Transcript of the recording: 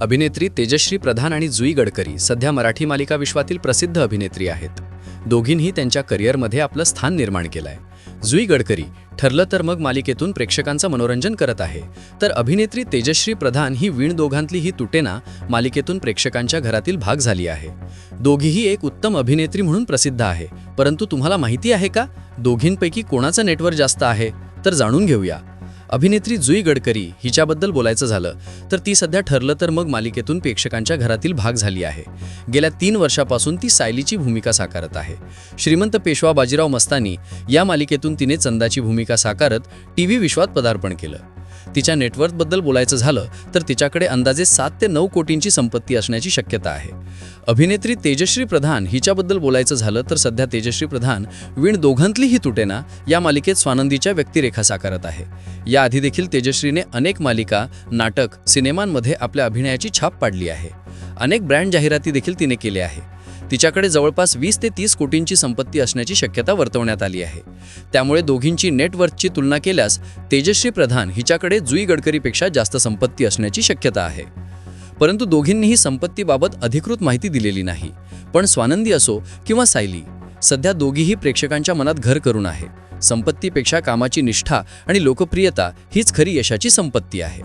अभिनेत्री तेजश्री प्रधान आणि जुई गडकरी सध्या मराठी मालिका विश्वातील प्रसिद्ध अभिनेत्री आहेत. दोघींनी त्यांच्या करिअरमध्ये आपलं स्थान निर्माण केलंय. जुई गडकरी ठरलं तर मग मालिकेतून प्रेक्षकांचं मनोरंजन करत आहे. तर अभिनेत्री तेजश्री प्रधान ही वीण दोघांतली ही तुटेना मालिकेतून प्रेक्षकांच्या घरातील भाग झाली आहे. दोघीही एक उत्तम अभिनेत्री म्हणून प्रसिद्ध आहे. परंतु तुम्हाला माहिती आहे का? दोघींपैकी कोणाचं नेटवर्क जास्त आहे? तर जाणून घेऊया. अभिनेत्री जुई गडकरी हिच्याबद्दल बोलायचं झालं तर ती सध्या ठरलं तर मग मालिकेतून प्रेक्षकांच्या घरातील भाग झाली आहे. गेल्या तीन वर्षापासून ती सायलीची भूमिका साकारत आहे. श्रीमंत पेशवा बाजीराव मस्तानी या मालिकेतून तिने चंदाची भूमिका साकारत टी व्ही विश्वात पदार्पण केलं. तिच्या नेटवर्कबद्दल बोलायचं झालं तर तिच्याकडे अंदाजे सात ते नऊ कोटींची संपत्ती असण्याची शक्यता आहे. अभिनेत्री तेजश्री प्रधान हिच्याबद्दल बोलायचं झालं तर सध्या तेजश्री प्रधान वीण दोघांतलीही तुटेना या मालिकेत स्वानंदीच्या व्यक्तिरेखा साकारत आहे. याआधी देखील तेजश्रीने अनेक मालिका नाटक सिनेमांमध्ये आपल्या अभिनयाची छाप पाडली आहे. अनेक ब्रँड जाहिराती देखील तिने केल्या आहे. तिच्याकडे जवळपास वीस ते तीस कोटींची संपत्ती असण्याची शक्यता वर्तवण्यात आली आहे. त्यामुळे दोघींची नेटवर्थची तुलना केल्यास तेजश्री प्रधान हिच्याकडे जुई गडकरीपेक्षा जास्त संपत्ती असण्याची शक्यता आहे. परंतु दोघींनीही संपत्तीबाबत अधिकृत माहिती दिलेली नाही. पण स्वानंदी असो किंवा सायली सध्या दोघीही प्रेक्षकांच्या मनात घर करून आहे. संपत्तीपेक्षा कामाची निष्ठा आणि लोकप्रियता हीच खरी यशाची संपत्ती आहे.